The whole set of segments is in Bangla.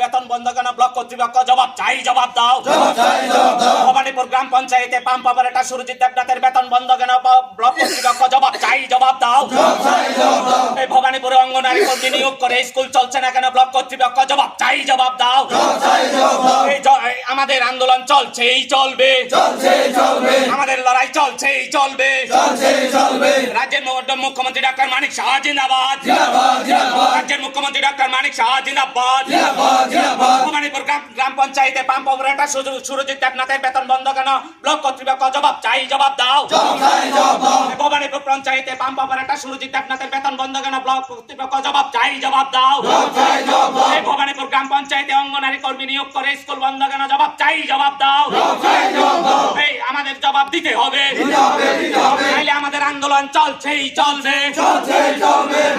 বেতন বন্ধ কেন? ব্লক কর্তৃপক্ষ জবাব চাই জবাব দাও। ভবানীপুর গ্রাম পঞ্চায়েতে পাম্প অপারেটর সুরজিৎ দেবনাথের বেতন বন্ধ কেন? ব্লক কর্তৃপক্ষ জবাব চাই জবাব দাও। এই ভবানীপুরে অঙ্গনারী কর্মী নিয়োগ করে স্কুল চলছে না কেন? ব্লক কর্তৃপক্ষ জবাব চাই জবাব দাও। এই আমাদের আন্দোলন চলছে এই চলবে। আমাদের লড়াই চলছে এই চলবে। রাজ্যের মুখ্যমন্ত্রী ডাক্তার মানিক শাহ জিন্দাবাদ। রাজ্যের মুখ্যমন্ত্রী ডাক্তার মানিক শাহ জিন্দাবাদ। ভবানীপুর গ্রাম পঞ্চায়েতে পাম্প অপারেটর সুরজিৎ দেবনাথের বেতন বন্ধ কেন? ব্লক কর্তৃপক্ষ জবাব চাই জবাব দাও। ভবানীপুর পঞ্চায়েতে পাম্প অপারেটর সুরজিৎ দেবনাথের বেতন বন্ধ কেন? ব্লক কর্তৃপক্ষ জবাব চাই জবাব দাও। ভবানীপুর গ্রাম পঞ্চায়েতে অঙ্গনারী কর্মী নিয়োগ করে স্কুল বন্ধ কেন? জবাব চাই জবাব দাও। আমাদের জবাব দিতে হবে। নাইলে আমাদের আন্দোলন চলছেই চলবে।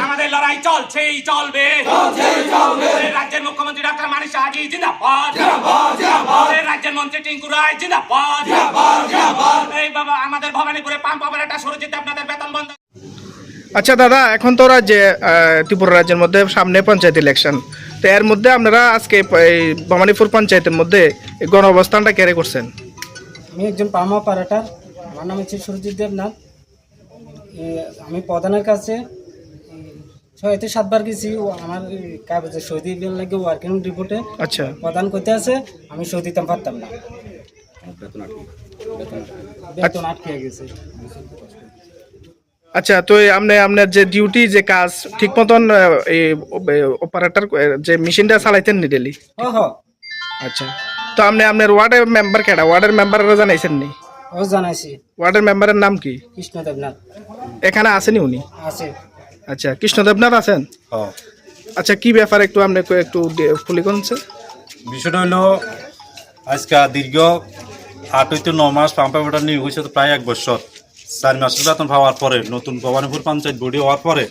আমাদের লড়াই চলছেই চলবে। এই রাজ্যের মুখ্যমন্ত্রী ডক্টর মানিক শাহজি জিন্দাবাদ। এই রাজ্যের মন্ত্রী টিঙ্কু রায় জিন্দাবাদ। এই বাবা আমাদের ভবানীপুরে পাম্প অপারেটর সুরজিৎ আপনাদের বেতন বন্ধ। আচ্ছা দাদা এখন তো রাজ্যে ত্রিপুরা রাজ্যের মধ্যে সামনে পঞ্চায়েত ইলেকশন তো এর মধ্যে আপনারা আজকে এই ভবানীপুর পঞ্চায়েতের মধ্যে এই গণ অবস্থানটা কেড়ে করছেন? আমি একজন পাম অপারেটর। আমার নাম হচ্ছে সুরজিৎ দেবনাথ। আমি প্রধানের কাছে ছয়তে সাতবার গেছি আমার কাগজে সই দিবার লাগে ওয়ার্কিং রিপোর্টে আচ্ছা। প্রদান করতে আছে আমি সই দিতাম পারতাম না। বেতন আটকে গেছে। আচ্ছা। তো এই আপনি আপনার যে ডিউটি যে কাজ ঠিক মতন অপারেটর যে মেশিনটা চালাইতেন নি ডেলি আচ্ছা। তো আপনি আপনার ওয়ার্ডের মেম্বার কেডা? ওয়ার্ডের মেম্বাররা জানাইছেন নি? ও জানাইছি। ওয়ার্ডের মেম্বারের নাম কি? কৃষ্ণ দেবনাথ। এখানে আসেনি উনি? আছে। আচ্ছা কৃষ্ণ দেবনাথ আছেন? আচ্ছা কি ব্যাপার একটু আপনি একটু- খুলে বিষয়টা আজকে দীর্ঘ আট হইতে ন মাস পাম্পা বেটার নিয়োগ হয়েছে তো প্রায় এক বছর। চার মাসের বেতন পাওয়ার পরে নতুন ভবানীপুর পঞ্চায়েত বডি হওয়ার পরে